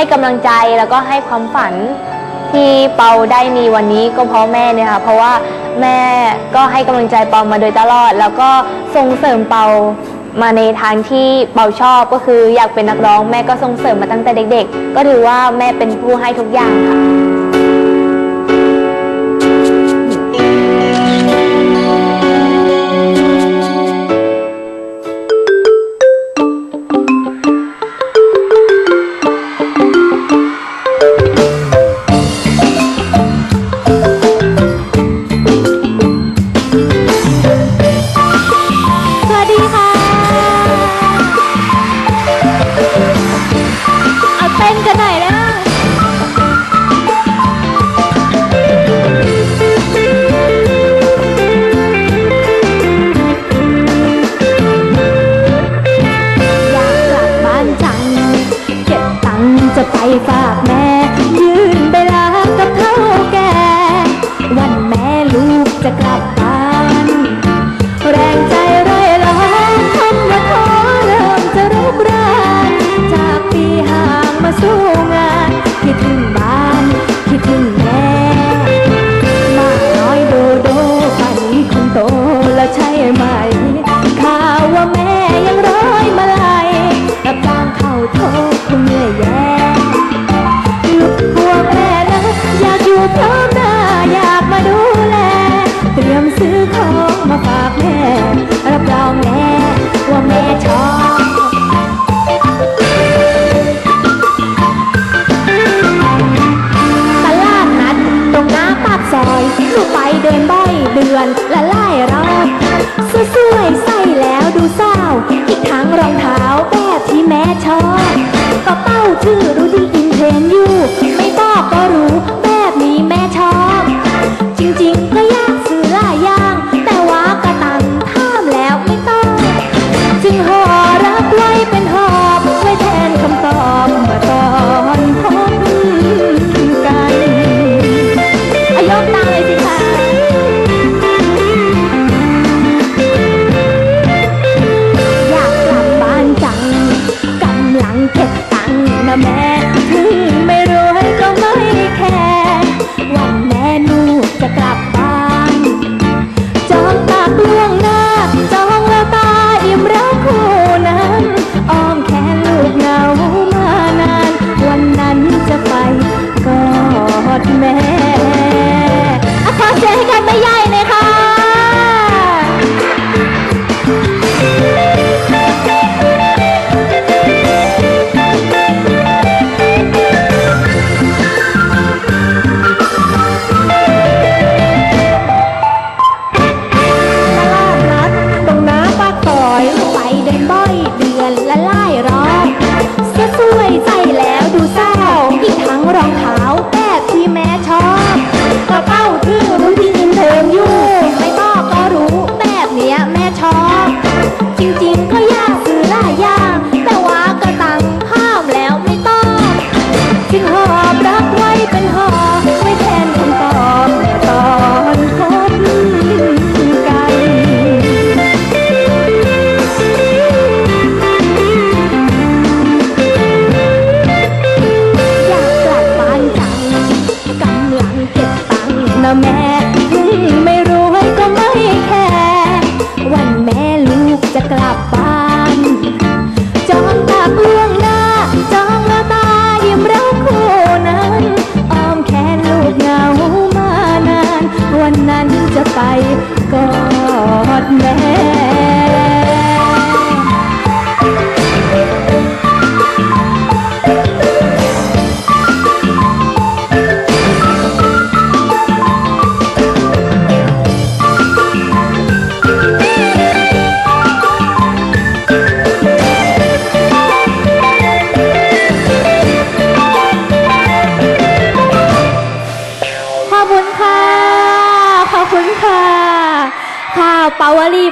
ให้กำลังใจแล้วก็ให้ความฝันที่เปาได้มีวันนี้ก็เพราะแม่เนี่ยค่ะเพราะว่าแม่ก็ให้กำลังใจเปามาโดยตลอด แล้วก็ส่งเสริมเปามาในทางที่เปาชอบก็คืออยากเป็นนักร้อง แม่ก็ส่งเสริมมาตั้งแต่เด็ก ๆ ก็ถือว่าแม่เป็นผู้ให้ทุกอย่างค่ะ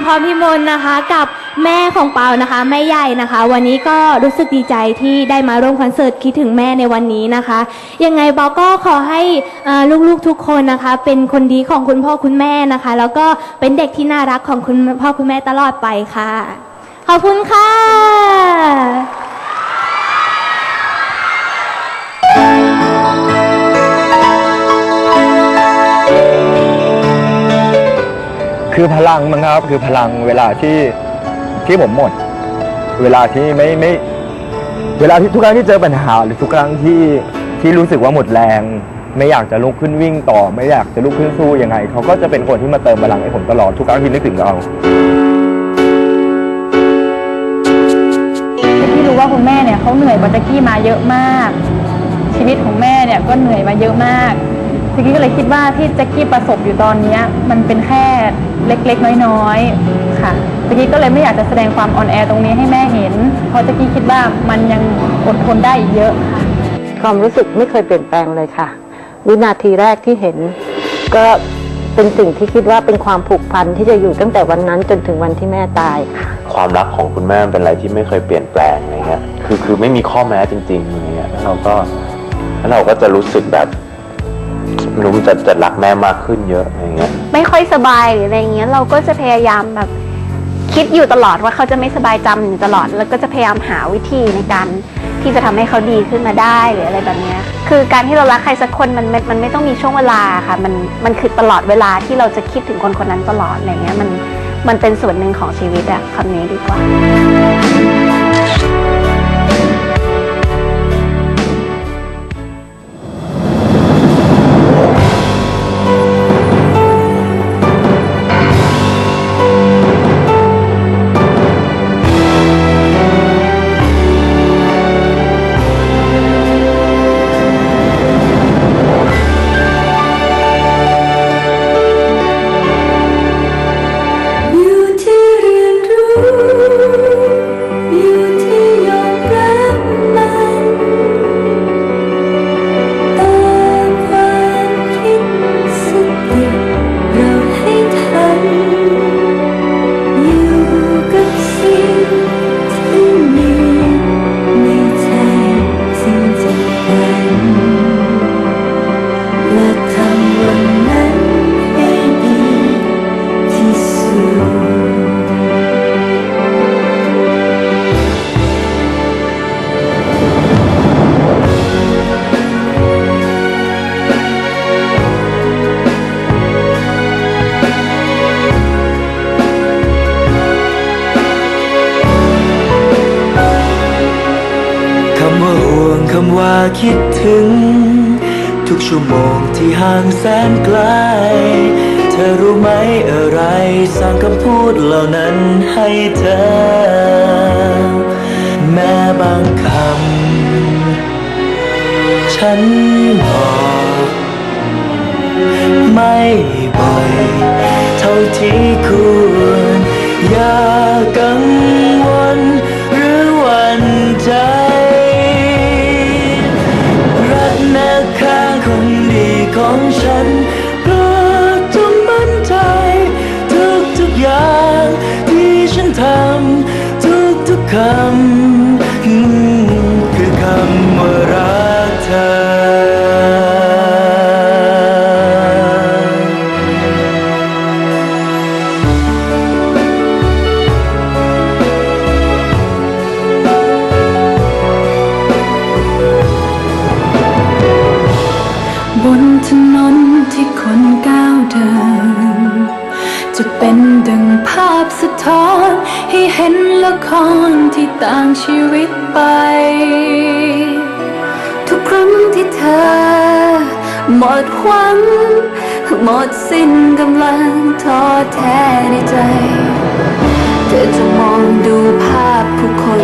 พรพิมลนะคะ กับแม่ของเปานะคะ แม่ใหญ่นะคะ วันนี้ก็รู้สึกดีใจที่ได้มาร่วมคอนเสิร์ตคิดถึงแม่ในวันนี้นะคะ ยังไงเปาก็ขอให้ลูกๆทุกคนนะคะ เป็นคนดีของคุณพ่อคุณแม่นะคะ แล้วก็เป็นเด็กที่น่ารักของคุณพ่อคุณแม่ตลอดไปค่ะ ขอบคุณค่ะ คือพลังมั้งครับ คือพลังเวลาที่ที่ผมหมด เวลาที่ไม่ไม่ เวลาที่ทุกครั้งที่เจอปัญหา หรือทุกครั้งที่ที่รู้สึกว่าหมดแรง ไม่อยากจะลุกขึ้นวิ่งต่อ ไม่อยากจะลุกขึ้นสู้ยังไงเขาก็จะเป็นคนที่มาเติมพลังให้ผมตลอดทุกครั้งที่นึกถึงเราแจ็กกี้รู้ว่าคุณแม่เนี่ยเขาเหนื่อยกว่าแจ็กกี้มาเยอะมาก ชีวิตของแม่เนี่ยก็เหนื่อยมาเยอะมาก แจ็กกี้ก็เลยคิดว่าที่แจ็กกี้ประสบอยู่ตอนเนี้ยมันเป็นแค่เล็กๆ น้อยๆ ค่ะแจ็กกี้ก็เลยไม่อยากจะแสดงความอ่อนแอตรงนี้ให้แม่เห็น เพราะแจ็กกี้คิดว่ามันยังอดทนได้อีกเยอะค่ะความรู้สึกไม่เคยเปลี่ยนแปลงเลยค่ะ วินาทีแรกที่เห็น ก็เป็นสิ่งที่คิดว่าเป็นความผูกพันที่จะอยู่ตั้งแต่วันนั้นจนถึงวันที่แม่ตายค่ะความรักของคุณแม่เป็นอะไรที่ไม่เคยเปลี่ยนแปลงอะไรเงี้ยคือคือไม่มีข้อแม้จริงๆอะไรเงี้ยแล้วเราก็แล้วเราก็จะรู้สึกแบบไม่ รู้จะจะรักแม่มากขึ้นเยอะอะไรเงี้ย ไม่ค่อยสบายหรืออะไรเงี้ยเราก็จะพยายามแบบคิดอยู่ตลอดว่าเขาจะไม่สบายจำอยู่ตลอด แล้วก็จะพยายามหาวิธีในการที่จะทำให้เขาดีขึ้นมาได้หรืออะไรแบบเนี้ยคือการที่เรารักใครสักคนมันมันมันไม่ต้องมีช่วงเวลาค่ะ มันมันคือตลอดเวลาที่เราจะคิดถึงคนคนนั้นตลอดอะไรเงี้ยมันมันเป็นส่วนหนึ่งของชีวิตอะคำนี้ดีกว่า คิดถึง ทุกชั่วโมงที่ห่างแสนไกล เธอรู้ไหมอะไรสร้างคำพูดเหล่านั้นให้เธอ แม้บางคำ ฉันบอกไม่บ่อย เท่าที่ควร ทุกครั้งที่เธอ หมดหวัง หมดสิ้นกำลังท้อแท้ในใจ เธอจะมองดูภาพผู้คน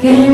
que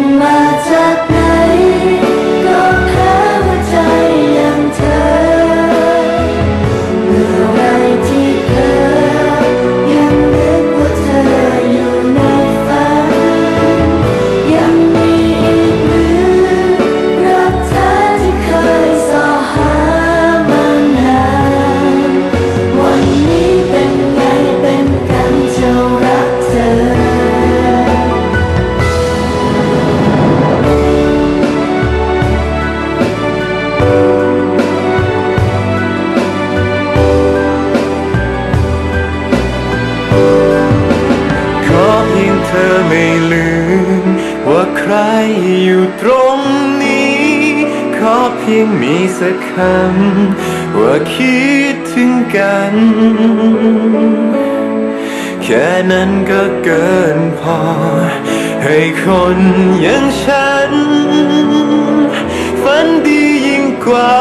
พียงมีสักคำว่าคิดถึงกัน แค่นั้นก็เกินพอ ให้คนอย่างฉัน ฝันดียิ่งกว่า